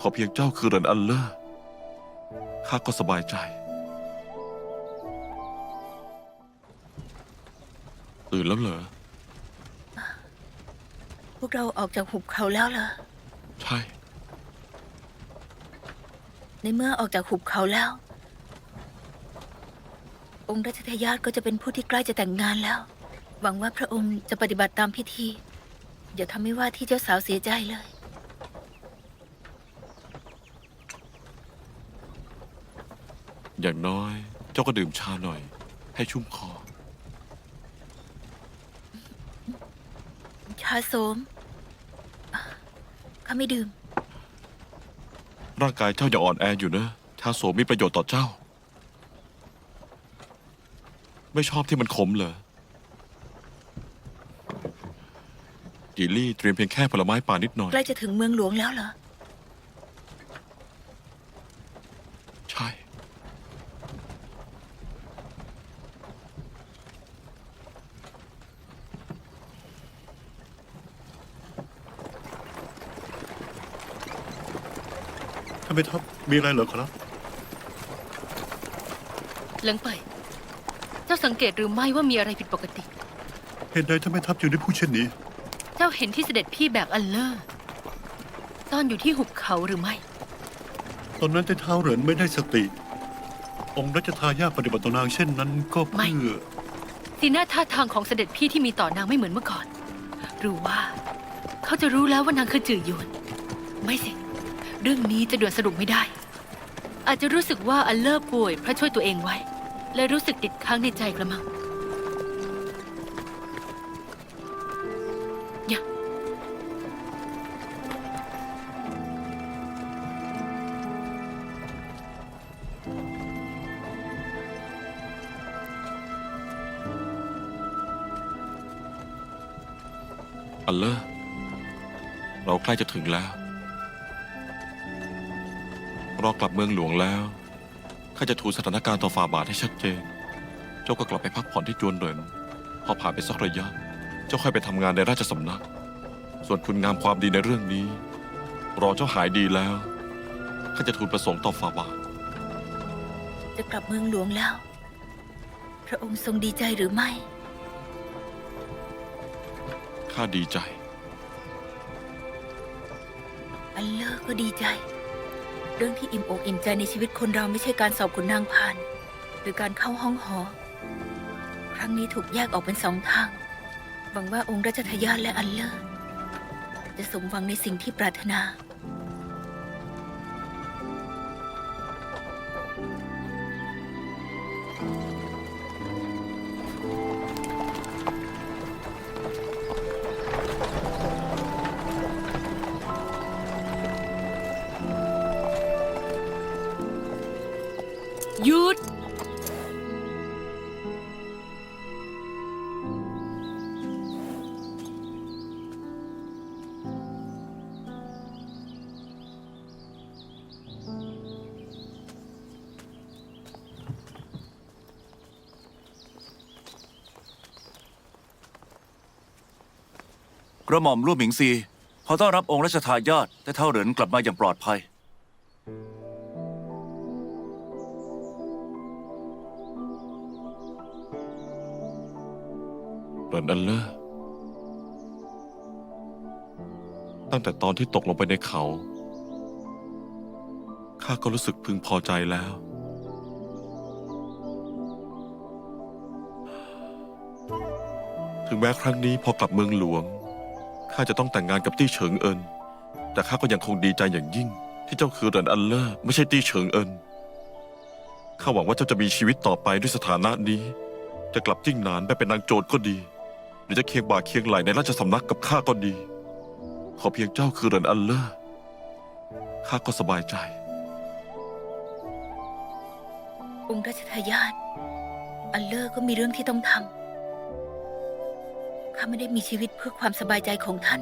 ขอเพียงเจ้าคือเหรินอันเลอร์ข้าก็สบายใจ ตื่นแล้วเหรอ พวกเราออกจากหุบเขาแล้วเหรอ ใช่ ในเมื่อออกจากหุบเขาแล้ว องค์รัชทายาทก็จะเป็นผู้ที่ใกล้จะแต่งงานแล้ว หวังว่าพระองค์จะปฏิบัติตามพิธี อย่าทำให้ว่าที่เจ้าสาวเสียใจเลย อย่างน้อย เจ้าก็ดื่มชาหน่อย ให้ชุ่มคอ ชาโสมอะข้าไม่ดื่ม ร่างกายเจ้ายังอ่อนแออยู่นะ ชาโสมมีประโยชน์ต่อเจ้า ไม่ชอบที่มันขมเหรอจีลี่เตรียมเพียงแค่ผลไม้ป่านิดหน่อย ใกล้จะถึงเมืองหลวงแล้วเหรอ ใช่ ท่านแม่ทัพมีอะไรเหรอครับ เหลิงไปเจ้าสังเกตหรือไม่ว่ามีอะไรผิดปกติ เหตุใดท่านแม่ทัพจึงได้พูดเช่นนี้ เจ้าเห็นที่เสด็จพี่แบกอัลเลอร์ตอนอยู่ที่หุบเขาหรือไม่ ตอนนั้นแต่เท้าเหรินไม่ได้สติ องค์รัชทายาทปฏิบัติต่อนางเช่นนั้นก็ไม่เพื่อ สีหน้าท่าทางของเสด็จพี่ที่มีต่อนางไม่เหมือนเมื่อก่อน หรือว่า เขาจะรู้แล้วว่านางคือจื่อหยวน ไม่สิ เรื่องนี้จะด่วนสรุปไม่ได้ อาจจะรู้สึกว่าอัลเลอร์ป่วยเพราะช่วยตัวเองไว้ และรู้สึกติดค้างในใจกระมังอย่าอันเลอร์เราใกล้จะถึงแล้ว รอกลับเมืองหลวงแล้วข้าจะทูลสถานการณ์ต่อฝ่าบาทให้ชัดเจน เจ้าก็กลับไปพักผ่อนที่จวนเหรินพอผ่านไปสักระยะ เจ้าค่อยไปทำงานในราชสำนัก ส่วนคุณงามความดีในเรื่องนี้ รอเจ้าหายดีแล้วข้าจะทูลประสงค์ต่อฝ่าบาท จะกลับเมืองหลวงแล้ว พระองค์ทรงดีใจหรือไม่ ข้าดีใจ อันเลอร์ก็ดีใจ เรื่องที่อิ่มอกอิ่มใจในชีวิตคนเราไม่ใช่การสอบขุนนางพาน หรือการเข้าห้องหอ ครั้งนี้ถูกแยกออกเป็นสองทาง หวังว่าองค์รัชทายาทและอันเลอร์จะสมหวังในสิ่งที่ปรารถนา หยุด กระหม่อมร่วมหมิงซี ขอต้อนรับองค์รัชทายาทแต่เท่าเหรินกลับมาอย่างปลอดภัย เหรินอันเลอตั้งแต่ตอนที่ตกลงไปในเขา ข้าก็รู้สึกพึงพอใจแล้ว ถึงแม้ครั้งนี้พอกลับเมืองหลวง ข้าจะต้องแต่งงานกับตี้เฉิงเอิน แต่ข้าก็ยังคงดีใจอย่างยิ่ง ที่เจ้าคือเหรินอันเลอร์ไม่ใช่ตี้เฉิงเอิน ข้าหวังว่าเจ้าจะมีชีวิตต่อไปด้วยสถานะนี้ จะกลับจิ้งหนานไปเป็นนางโจรก็ดี หรือจะเคียงบ่าเคียงไหลในราชสำนักกับข้าก็ดี ขอเพียงเจ้าคือเหรินอันเลอร์ข้าก็สบายใจ องค์ราชทายาทอันเลอร์ก็มีเรื่องที่ต้องทำข้าไม่ได้มีชีวิตเพื่อความสบายใจของท่าน